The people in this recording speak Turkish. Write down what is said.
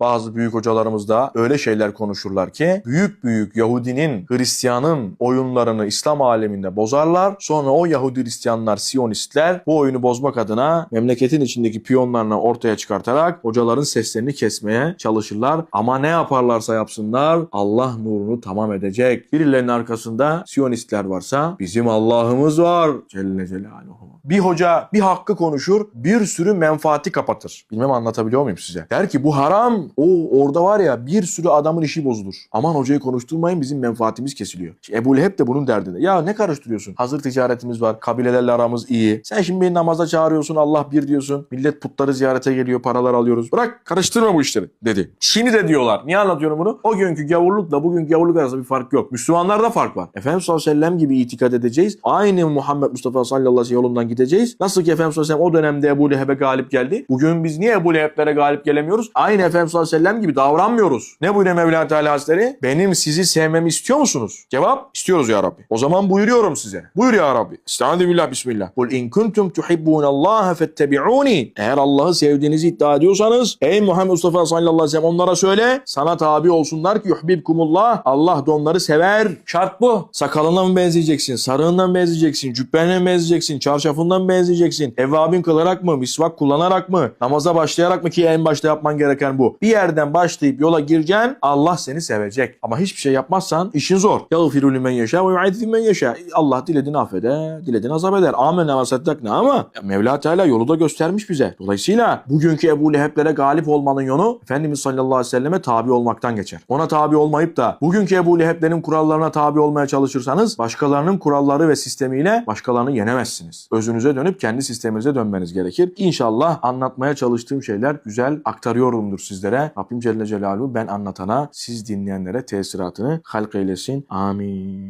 Bazı büyük hocalarımız da öyle şeyler konuşurlar ki büyük büyük Yahudinin, Hristiyanın oyunlarını İslam aleminde bozarlar. Sonra o Yahudi Hristiyanlar, Siyonistler bu oyunu bozmak adına memleketin içindeki piyonlarını ortaya çıkartarak hocaların seslerini kesmeye çalışırlar. Ama ne yaparlarsa yapsınlar Allah nurunu tamam edecek. Birilerinin arkasında Siyonistler varsa bizim Allah'ımız var. Celle Celaluhu. Bir hoca bir hakkı konuşur, bir sürü menfaati kapatır. Bilmem anlatabiliyor muyum size? Der ki bu haram. O orada var ya bir sürü adamın işi bozulur. Aman hocayı konuşturmayın bizim menfaatimiz kesiliyor. İşte Ebu Leheb de bunun derdinde. Ya ne karıştırıyorsun? Hazır ticaretimiz var. Kabilelerle aramız iyi. Sen şimdi beni namaza çağırıyorsun. Allah bir diyorsun. Millet putları ziyarete geliyor. Paralar alıyoruz. Bırak karıştırma bu işleri dedi. Şimdi de diyorlar. Niye anlatıyorum bunu? O günkü gavurlukla bugünkü gavurluk arasında bir fark yok. Müslümanlarda fark var. Efendimiz sallallahu aleyhi ve sellem gibi itikad edeceğiz. Aynı Muhammed Mustafa sallallahu aleyhi ve sellem yolundan gideceğiz. Nasıl ki Efendimiz sallallahu aleyhi ve sellem o dönemde Ebu Leheb'e galip geldi. Bugün biz niye Ebu Leheb'lere galip gelemiyoruz? Aynı Efendimiz sallallahu aleyhi ve sellem gibi davranmıyoruz. Ne buyuruyor Mevla Teala Hazretleri? Benim sizi sevmemi istiyor musunuz? Cevap istiyoruz ya Rabbi. O zaman buyuruyorum size. Buyur ya Rabbi. Estaizu billah bismillah. Kul in kuntum tuhibbunallaha fettebi'uni. Eğer Allah'ı sevdiğinizi iddia ediyorsanız ey Muhammed Mustafa sallallahu aleyhi ve sellem onlara söyle sana tabi olsunlar ki yuhbibkumullah. Allah da onları sever. Şart bu. Sakalına mı benzeyeceksin? Sarığından mı benzeyeceksin? Cübbene mi benzeyeceksin? Çarşafından mı benzeyeceksin? Evvabin kılarak mı? Misvak kullanarak mı? Namaza başlayarak mı ki en başta yapman gereken bu. Bir yerden başlayıp yola gireceksin. Allah seni sevecek. Ama hiçbir şey yapmazsan işin zor. Yağfiru limen yaşa ve yu'adhibu men yaşa. Allah dilediğini affeder, dilediğini azap eder. Amenna ve saddakna ama Mevla Teala yolu da göstermiş bize. Dolayısıyla bugünkü Ebu Leheb'lere galip olmanın yolu Efendimiz sallallahu aleyhi ve selleme tabi olmaktan geçer. Ona tabi olmayıp da bugünkü Ebu Leheb'lerin kurallarına tabi olmaya çalışırsanız başkalarının kuralları ve sistemiyle başkalarını yenemezsiniz. Özünüze dönüp kendi sisteminize dönmeniz gerekir. İnşallah anlatmaya çalıştığım şeyler güzel aktarıyorumdur sizlere. Rabbim Celle Celaluhu ben anlatana siz dinleyenlere tesiratını halk eylesin. Amin.